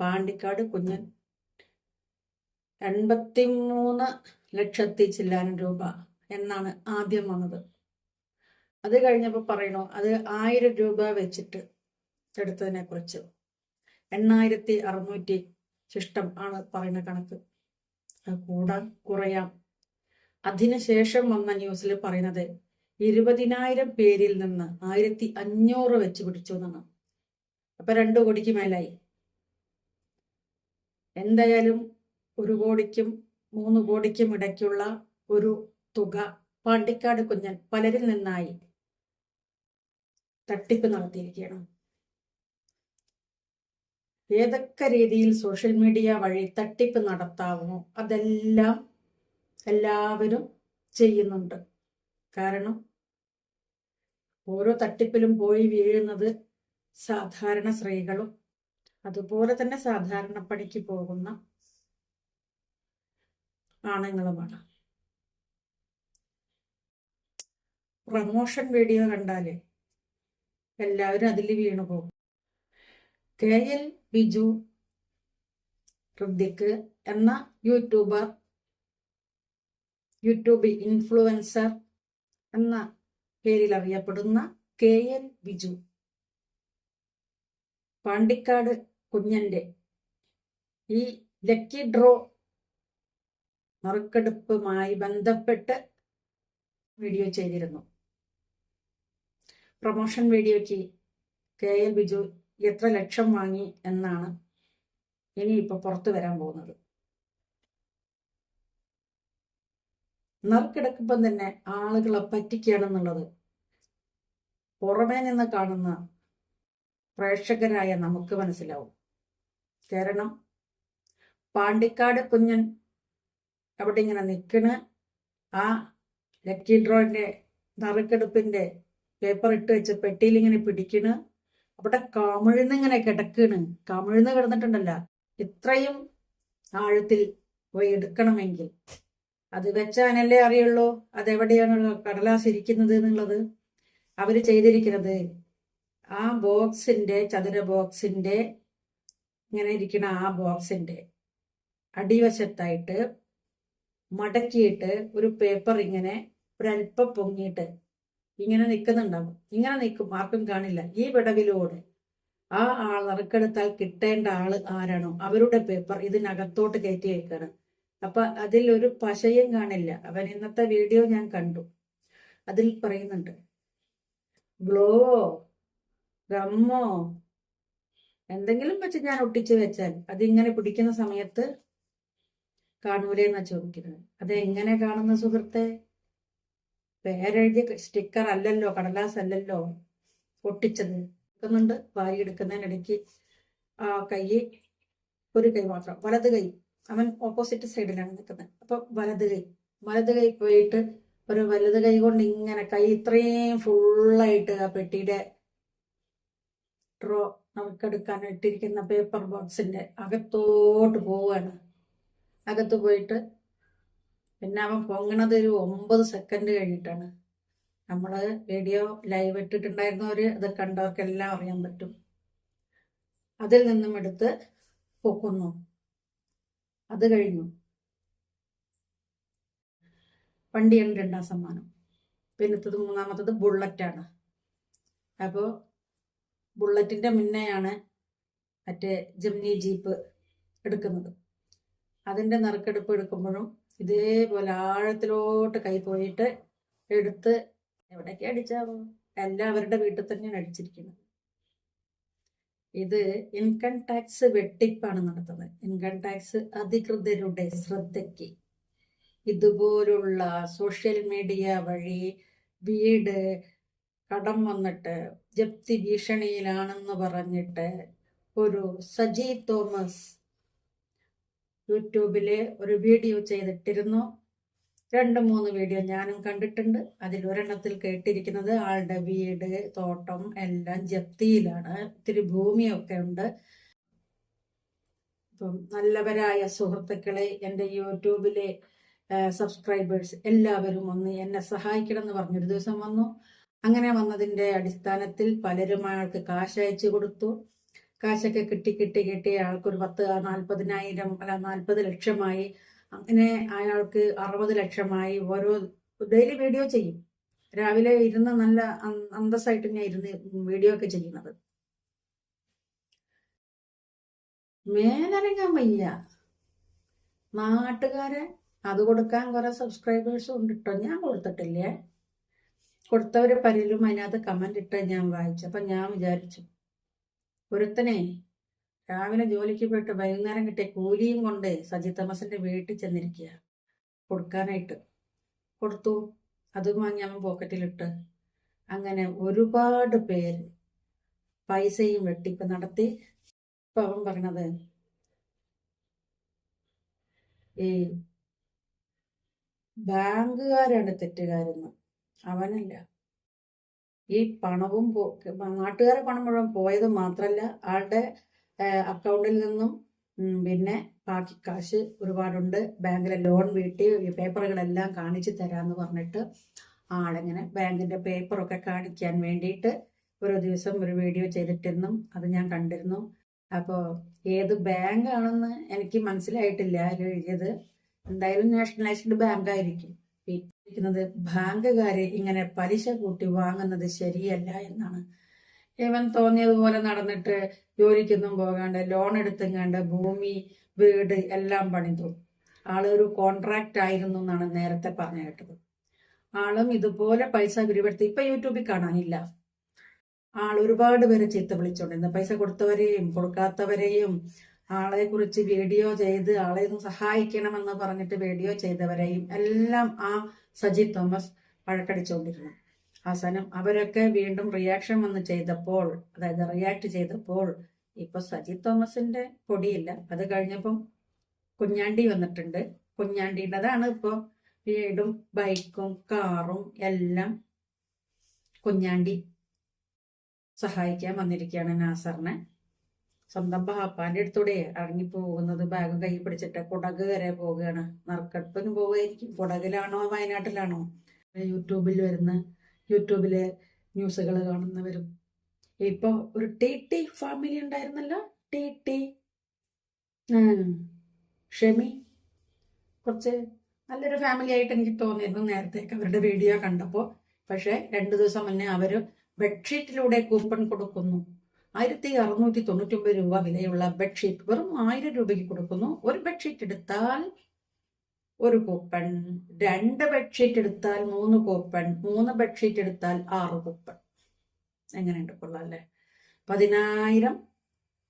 പാണ്ടിക്കാട് കുഞ്ഞൻ എൺപത്തിമൂന്ന് ലക്ഷത്തി ചില്ലാനം രൂപ എന്നാണ് ആദ്യം വന്നത്. അത് കഴിഞ്ഞപ്പോൾ പറയണോ അത് ആയിരം രൂപ വെച്ചിട്ട് എടുത്തതിനെ കുറിച്ച്. എണ്ണായിരത്തി അറുന്നൂറ്റി ശിഷ്ടം ആണ് പറയുന്ന കണക്ക്. കൂടാൻ കുറയാം. അതിനുശേഷം വന്ന ന്യൂസിൽ പറയുന്നത് ഇരുപതിനായിരം പേരിൽ നിന്ന് ആയിരത്തി അഞ്ഞൂറ് വെച്ച് പിടിച്ചു എന്നാണ്. അപ്പൊ രണ്ടു കോടിക്ക് മേലായി. എന്തായാലും ഒരു കോടിക്കും മൂന്ന് കോടിക്കും ഇടയ്ക്കുള്ള ഒരു തുക പാണ്ടിക്കാട് കുഞ്ഞൻ പലരിൽ നിന്നായി തട്ടിപ്പ് നടത്തിയിരിക്കണം ഏതൊക്കെ രീതിയിൽ സോഷ്യൽ മീഡിയ വഴി തട്ടിപ്പ് നടത്താമോ അതെല്ലാം എല്ലാവരും ചെയ്യുന്നുണ്ട്. കാരണം ഓരോ തട്ടിപ്പിലും പോയി വീഴുന്നത് സാധാരണ സ്ത്രീകളും അതുപോലെ തന്നെ സാധാരണ പണിക്ക് പോകുന്ന ആണുങ്ങളുമാണ്. പ്രമോഷൻ വീഡിയോ കണ്ടാൽ എല്ലാവരും അതിൽ വീണു പോകും. കെ എൽ ബിജു ഋദ്ദിക്ക് എന്ന യൂട്യൂബർ യൂട്യൂബ് ഇൻഫ്ലുവൻസർ എന്ന പേരിൽ അറിയപ്പെടുന്ന കെ എൽ ബിജു പാണ്ടിക്കാട് കുഞ്ഞന്റെ ഈ ലക്കി ഡ്രോ നറുക്കെടുപ്പുമായി ബന്ധപ്പെട്ട് വീഡിയോ ചെയ്തിരുന്നു. പ്രൊമോഷൻ വീഡിയോയ്ക്ക് കെ എൽ ബിജു എത്ര ലക്ഷം വാങ്ങി എന്നാണ് ഇനിയിപ്പോൾ പുറത്തു വരാൻ പോകുന്നത്. നറുക്കെടുക്കുമ്പം തന്നെ ആളുകളെ പറ്റിക്കുകയാണെന്നുള്ളത് പുറമേ നിന്ന് കാണുന്ന പ്രേക്ഷകരായ നമുക്ക് മനസ്സിലാവും. കാരണം പാണ്ടിക്കാട് കുഞ്ഞൻ അവിടെ ഇങ്ങനെ നിൽക്കണ് ആ ലക്കി ഡ്രോയിന്റെ നറുക്കെടുപ്പിന്റെ പേപ്പർ ഇട്ട് വെച്ച് പെട്ടിയിൽ ഇങ്ങനെ പിടിക്കണ്. അവിടെ കമിഴ്ന്ന് ഇങ്ങനെ കിടക്കണ്. കമിഴ്ന്ന് കിടന്നിട്ടുണ്ടല്ല. ഇത്രയും ആഴത്തിൽ പോയി എടുക്കണമെങ്കിൽ. അത് വെച്ചാനല്ലേ അറിയുള്ളൂ. അതെവിടെയാണ് കടലാസ് ഇരിക്കുന്നത് എന്നുള്ളത്. അവർ ചെയ്തിരിക്കുന്നത് ആ ബോക്സിന്റെ ചതുര ബോക്സിന്റെ ഇങ്ങനെ ഇരിക്കുന്ന ആ ബോക്സിന്റെ അടിവശത്തായിട്ട് മടക്കിയിട്ട് ഒരു പേപ്പർ ഇങ്ങനെ ഒരല്പം പൊങ്ങിയിട്ട് ഇങ്ങനെ നിൽക്കുന്നുണ്ടാവും ഇങ്ങനെ നിൽക്കും ആർക്കും കാണില്ല. ഈ വിടവിലൂടെ ആ ആൾ നറുക്കെടുത്താൽ കിട്ടേണ്ട ആൾ ആരാണോ? അവരുടെ പേപ്പർ ഇതിനകത്തോട്ട് കയറ്റി വയ്ക്കാണ് അപ്പൊ അതിൽ ഒരു പശയും കാണില്ല. അവൻ ഇന്നത്തെ വീഡിയോ ഞാൻ കണ്ടു. അതിൽ പറയുന്നുണ്ട് ഗ്ലോ ഗമ്മോ എന്തെങ്കിലും വെച്ച് ഞാൻ ഒട്ടിച്ച് വെച്ചാൽ അതിങ്ങനെ പിടിക്കുന്ന സമയത്ത് കാണൂലേന്നാ ചോദിക്കുന്നത്. അത് എങ്ങനെ കാണുന്ന സുഹൃത്തെ? പേരെഴുതിയ സ്റ്റിക്കർ അല്ലല്ലോ കടലാസ് അല്ലല്ലോ ഒട്ടിച്ചത്. എടുക്കുന്നുണ്ട് വാരി എടുക്കുന്നതിനിടയ്ക്ക് ആ കൈ ഒരു കൈ മാത്രം വലത് കൈ. അവൻ ഓപ്പോസിറ്റ് സൈഡിലാണ് നിൽക്കുന്നത്. അപ്പൊ വലത് കൈ. വലത് കൈ പോയിട്ട് ഒരു വലത് കൈ കൊണ്ട് ഇങ്ങനെ കൈ ഇത്രയും ഫുള്ളായിട്ട് ആ പെട്ടിയുടെ ഡ്രോ നമുക്കെടുക്കാൻ ഇട്ടിരിക്കുന്ന പേപ്പർ ബോക്സിന്റെ അകത്തോട്ട് പോവാണ്. അകത്ത് പോയിട്ട് പിന്നെ അവൻ പൊങ്ങണത് ഒരു ഒമ്പത് സെക്കൻഡ് കഴിഞ്ഞിട്ടാണ്. നമ്മൾ വീഡിയോ ലൈവ് ഇട്ടിട്ടുണ്ടായിരുന്നവർ അത് കണ്ടവർക്കെല്ലാം അറിയാൻ പറ്റും. അതിൽ നിന്നും എടുത്ത് പൊക്കുന്നു. അത് കഴിഞ്ഞു. വണ്ടിയാണ് രണ്ടാം സമ്മാനം. പിന്നത്തത് മൂന്നാമത്തത് ബുള്ളറ്റാണ് അപ്പോൾ ബുള്ളറ്റിന്റെ മുന്നെയാണ് മറ്റേ ജംനി ജീപ്പ് എടുക്കുന്നത്. അതിന്റെ നറുക്കെടുപ്പ് എടുക്കുമ്പോഴും ഇതേപോലെ ആഴത്തിലോട്ട് കൈ പോയിട്ട് എടുത്ത് എവിടേക്ക് അടിച്ചാവോ? എല്ലാവരുടെ വീട്ടിൽ തന്നെയാണ് അടിച്ചിരിക്കുന്നത്. ഇത് ഇൻകം ടാക്സ് വെട്ടിപ്പാണ് നടത്തുന്നത്. ഇൻകം ടാക്സ് അധികൃതരുടെ ശ്രദ്ധയ്ക്ക്. ഇതുപോലുള്ള സോഷ്യൽ മീഡിയ വഴി വീട് കടം വന്നിട്ട് ജപ്തി ഭീഷണിയിലാണെന്ന് പറഞ്ഞിട്ട് ഒരു സജി തോമസ് യൂട്യൂബിൽ ഒരു വീഡിയോ ചെയ്തിട്ടിരുന്നു. രണ്ട് മൂന്ന് വീഡിയോ ഞാനും കണ്ടിട്ടുണ്ട്. അതിൽ ഒരെണ്ണത്തിൽ കേട്ടിരിക്കുന്നത് ആളുടെ വീട് തോട്ടം എല്ലാം ജപ്തിയിലാണ്. ഇത്തിരി ഭൂമിയൊക്കെ ഉണ്ട്. ഇപ്പം നല്ലവരായ സുഹൃത്തുക്കളെ എന്റെ യൂട്യൂബിലെ സബ്സ്ക്രൈബേഴ്സ് എല്ലാവരും ഒന്ന് എന്നെ സഹായിക്കണം എന്ന് പറഞ്ഞൊരു ദിവസം വന്നു. അങ്ങനെ വന്നതിന്റെ അടിസ്ഥാനത്തിൽ പലരും അയാൾക്ക് കാശ് അയച്ചു കൊടുത്തു. കാശൊക്കെ കിട്ടി കിട്ടി കിട്ടി. അയാൾക്കൊരു പത്ത് നാൽപ്പതിനായിരം അല്ല നാൽപ്പത് ലക്ഷമായി. അങ്ങനെ അയാൾക്ക് അറുപത് ലക്ഷമായി. ഓരോ ഡെയിലി വീഡിയോ ചെയ്യും. രാവിലെ ഇരുന്ന് നല്ല അന്തസ്സായിട്ട് ഞാൻ ഇരുന്ന് വീഡിയോ ഒക്കെ ചെയ്യുന്നത്. മേലനങ്ങാൻ വയ്യ. നാട്ടുകാരെ അത് കൊടുക്കാൻ കുറെ സബ്സ്ക്രൈബേഴ്സും ഉണ്ട് കേട്ടോ ഞാൻ കൊടുത്തിട്ടില്ലേ? കൊടുത്തവര് പലരും അതിനകത്ത് കമന്റ് ഇട്ട് ഞാൻ വായിച്ചു. അപ്പൊ ഞാൻ വിചാരിച്ചു ഒരുത്തനെ രാവിലെ ജോലിക്ക് പോയിട്ട് വൈകുന്നേരം കിട്ടിയ കൂലിയും കൊണ്ട് സജി തോമസിന്റെ വീട്ടിൽ ചെന്നിരിക്കുക. കൊടുക്കാനായിട്ട്. കൊടുത്തു. അതും വാങ്ങി അവൻ പോക്കറ്റിലിട്ട് അങ്ങനെ ഒരുപാട് പേര് പൈസയും വെട്ടിപ്പ് നടത്തി. ഇപ്പൊ അവൻ പറഞ്ഞത് ഈ ബാങ്കുകാരാണ് തെറ്റുകാരെന്ന്. അവനല്ല. ഈ പണവും നാട്ടുകാരെ പണം മുഴുവൻ പോയത് മാത്രല്ല ആളുടെ അക്കൗണ്ടിൽ നിന്നും പിന്നെ ബാക്കി കാശ് ഒരുപാടുണ്ട്. ബാങ്കിലെ ലോൺ വീട്ടി പേപ്പറുകളെല്ലാം കാണിച്ചു തരാന്ന് പറഞ്ഞിട്ട് ആളിങ്ങനെ ബാങ്കിന്റെ പേപ്പറൊക്കെ കാണിക്കാൻ വേണ്ടിയിട്ട് ഒരു ദിവസം ഒരു വീഡിയോ ചെയ്തിട്ടിരുന്നു അത് ഞാൻ കണ്ടിരുന്നു. അപ്പോൾ ഏത് ബാങ്ക് ആണെന്ന് എനിക്ക് മനസ്സിലായിട്ടില്ല. അതിൽ എഴുതിയത് എന്തായാലും നാഷണലൈസ്ഡ് ബാങ്ക് ബാങ്കുകാരെ ബാങ്കുകാര് ഇങ്ങനെ പലിശ കൂട്ടി വാങ്ങുന്നത് ശരിയല്ല എന്നാണ്. ഇവൻ തോന്നിയതുപോലെ നടന്നിട്ട് ജോലിക്കൊന്നും പോകാണ്ട് ലോൺ എടുത്തെങ്ങാണ്ട് ഭൂമി വീട് എല്ലാം പണിതു. ആളൊരു കോൺട്രാക്റ്റ് ആയിരുന്നു എന്നാണ് നേരത്തെ പറഞ്ഞു കേട്ടത്. ആളും ഇതുപോലെ പൈസ പിരിവെടുത്ത് ഇപ്പൊ യൂട്യൂബിൽ കാണാനില്ല. ആൾ ഒരുപാട് പേരെ ചീത്ത വിളിച്ചോണ്ടിരുന്നു. പൈസ കൊടുത്തവരെയും കൊടുക്കാത്തവരെയും ആളെ കുറിച്ച് വീഡിയോ ചെയ്ത് ആളെ ഒന്ന് സഹായിക്കണമെന്ന് പറഞ്ഞിട്ട് വീഡിയോ ചെയ്തവരെയും എല്ലാം ആ സജി തോമസ് വഴക്കടിച്ചുകൊണ്ടിരുന്നു. അവസാനം അവരൊക്കെ വീണ്ടും റിയാക്ഷൻ വന്ന് ചെയ്തപ്പോൾ അതായത് റിയാക്ട് ചെയ്തപ്പോൾ ഇപ്പൊ സജി തോമസിന്റെ പൊടിയില്ല. അത് കഴിഞ്ഞപ്പം കുഞ്ഞാണ്ടി വന്നിട്ടുണ്ട്. കുഞ്ഞാണ്ടിയുടേതാണ് ഇപ്പോ വീടും ബൈക്കും കാറും എല്ലാം കുഞ്ഞാണ്ടി സഹായിക്കാൻ വന്നിരിക്കുകയാണ് നാസറിനെ. സ്വന്തം പാപ്പാന്റെ അടുത്തൂടെ ഇറങ്ങി പോകുന്നത് ബാഗും കൈ പിടിച്ചിട്ട് കുടക് വരെ പോവുകയാണ്. നറുക്കെടുപ്പിന് പോവുകയായിരിക്കും കുടകിലാണോ വയനാട്ടിലാണോ? യൂട്യൂബിൽ വരുന്ന യൂട്യൂബിലെ ന്യൂസുകൾ കാണുന്നവരും. ഇപ്പൊ ഒരു ടി ടി ഫാമിലി ഉണ്ടായിരുന്നല്ലോ? T T Shemi. കുറച്ച് നല്ലൊരു ഫാമിലി ആയിട്ട് എനിക്ക് തോന്നിയിരുന്നു നേരത്തെ അവരുടെ വീഡിയോ കണ്ടപ്പോൾ. പക്ഷെ രണ്ടു ദിവസം മുന്നേ അവർ ബെഡ്ഷീറ്റിലൂടെ കൂപ്പൺ കൊടുക്കുന്നു. ആയിരത്തി അറുന്നൂറ്റി തൊണ്ണൂറ്റി ഒമ്പത് രൂപ വിലയുള്ള ബെഡ്ഷീറ്റ് വെറും ആയിരം രൂപയ്ക്ക് കൊടുക്കുന്നു. ഒരു ബെഡ്ഷീറ്റ് എടുത്താൽ ഒരു കൂപ്പൺ രണ്ട് ബെഡ്ഷീറ്റ് എടുത്താൽ മൂന്ന് കൂപ്പൺ മൂന്ന് ബെഡ്ഷീറ്റ് എടുത്താൽ ആറ് കൂപ്പൺ എങ്ങനെയുണ്ട് കൊള്ളാല്ലേ പതിനായിരം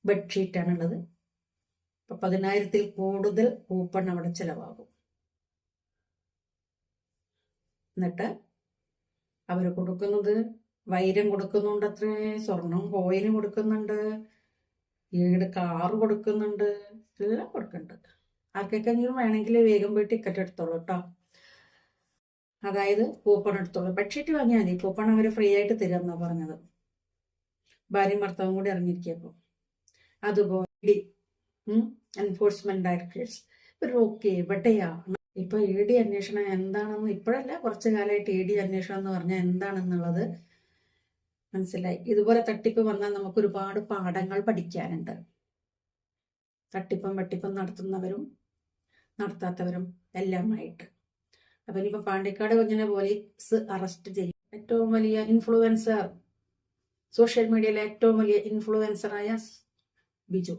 ബെഡ്ഷീറ്റാണുള്ളത് അപ്പൊ പതിനായിരത്തിൽ കൂടുതൽ കൂപ്പൺ അവിടെ ചിലവാകും. എന്നിട്ട് അവർ കൊടുക്കുന്നത് വൈരം കൊടുക്കുന്നുണ്ട് അത്രേ സ്വർണം കോയിന് കൊടുക്കുന്നുണ്ട് ഈട് കാറ് കൊടുക്കുന്നുണ്ട് എല്ലാം കൊടുക്കുന്നുണ്ട്. ആർക്കൊക്കെങ്കിലും വേണമെങ്കിൽ വേഗം പോയി ടിക്കറ്റ് എടുത്തോളൂ കേട്ടോ അതായത് കൂപ്പൺ എടുത്തോളൂ. ബെഡ്ഷീറ്റ് വാങ്ങിയാൽ മതി. കൂപ്പൺ അവർ ഫ്രീ ആയിട്ട് തരുമെന്നാ പറഞ്ഞത്. ഭാര്യയും ഭർത്താവും കൂടി ഇറങ്ങിയിരിക്കുമ്പോൾ അതുപോലെ എൻഫോഴ്സ്മെന്റ് ഡയറക്ടേഴ്സ് ഇവർ ഓക്കെ എവിടെയാ ഇപ്പൊ ഇ ഡി അന്വേഷണം എന്താണെന്ന് ഇപ്പോഴല്ല കുറച്ചു കാലമായിട്ട് ഇ ഡി അന്വേഷണം എന്ന് പറഞ്ഞാൽ എന്താണെന്നുള്ളത് മനസ്സിലായി? ഇതുപോലെ തട്ടിപ്പ് വന്നാൽ നമുക്ക് ഒരുപാട് പാഠങ്ങൾ പഠിക്കാനുണ്ട്. തട്ടിപ്പും വെട്ടിപ്പും നടത്തുന്നവരും നടത്താത്തവരും എല്ലാമായിട്ട്. അപ്പൊ ഇനിയിപ്പോ പാണ്ടിക്കാട് കുഞ്ഞിനെ പോലീസ് അറസ്റ്റ് ചെയ്യും. ഏറ്റവും വലിയ ഇൻഫ്ലുവൻസർ സോഷ്യൽ മീഡിയയിലെ ഏറ്റവും വലിയ ഇൻഫ്ലുവൻസറായ ബിജു.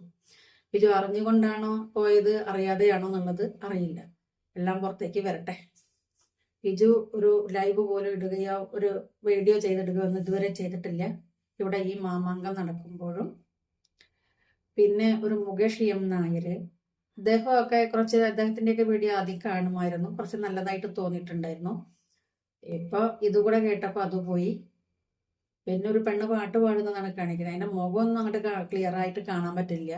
ബിജു അറിഞ്ഞുകൊണ്ടാണോ പോയത്? അറിയാതെയാണോ എന്നുള്ളത് അറിയില്ല. എല്ലാം പുറത്തേക്ക് വരട്ടെ. ബിജു ഒരു ലൈവ് പോലെ ഇടുകയോ ഒരു വീഡിയോ ചെയ്തിടുകയോ ഒന്നും ഇതുവരെ ചെയ്തിട്ടില്ല. ഇവിടെ ഈ മാമാങ്കം നടക്കുമ്പോഴും. പിന്നെ ഒരു മുകേഷ് എം നായർ. അദ്ദേഹമൊക്കെ കുറച്ച് അദ്ദേഹത്തിന്റെയൊക്കെ വീഡിയോ ആദ്യം കാണുമായിരുന്നു. കുറച്ച് നല്ലതായിട്ട് തോന്നിയിട്ടുണ്ടായിരുന്നു. ഇപ്പോൾ ഇതുകൂടെ കേട്ടപ്പോൾ അത് പോയി. പിന്നെ ഒരു പെണ്ണ് പാട്ട് പാടുന്നതാണ് കാണിക്കുന്നത്. അതിന്റെ മുഖമൊന്നും അങ്ങോട്ട് ക്ലിയർ ആയിട്ട് കാണാൻ പറ്റില്ല.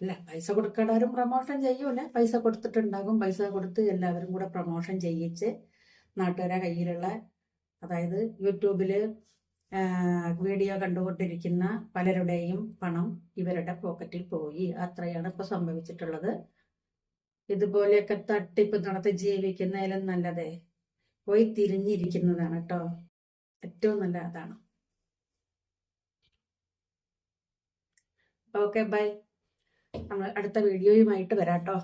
അല്ല പൈസ കൊടുക്കാടാരും പ്രൊമോഷൻ ചെയ്യൂല. പൈസ കൊടുത്തിട്ടുണ്ടാകും. പൈസ കൊടുത്ത് എല്ലാവരും കൂടെ പ്രൊമോഷൻ ചെയ്യിച്ച് നാട്ടുകാരെ കയ്യിലുള്ള അതായത് യൂട്യൂബിൽ വീഡിയോ കണ്ടുകൊണ്ടിരിക്കുന്ന പലരുടെയും പണം ഇവരുടെ പോക്കറ്റിൽ പോയി. അത്രയാണ് ഇപ്പൊ സംഭവിച്ചിട്ടുള്ളത്. ഇതുപോലെയൊക്കെ തട്ടിപ്പ് നടത്തി ജീവിക്കുന്നതിലും നല്ലതേ. പോയി തിരിഞ്ഞിരിക്കുന്നതാണ് കേട്ടോ. ഏറ്റവും നല്ല അതാണ്. Okay bye. നമ്മൾ അടുത്ത വീഡിയോയുമായിട്ട് വരാട്ടോ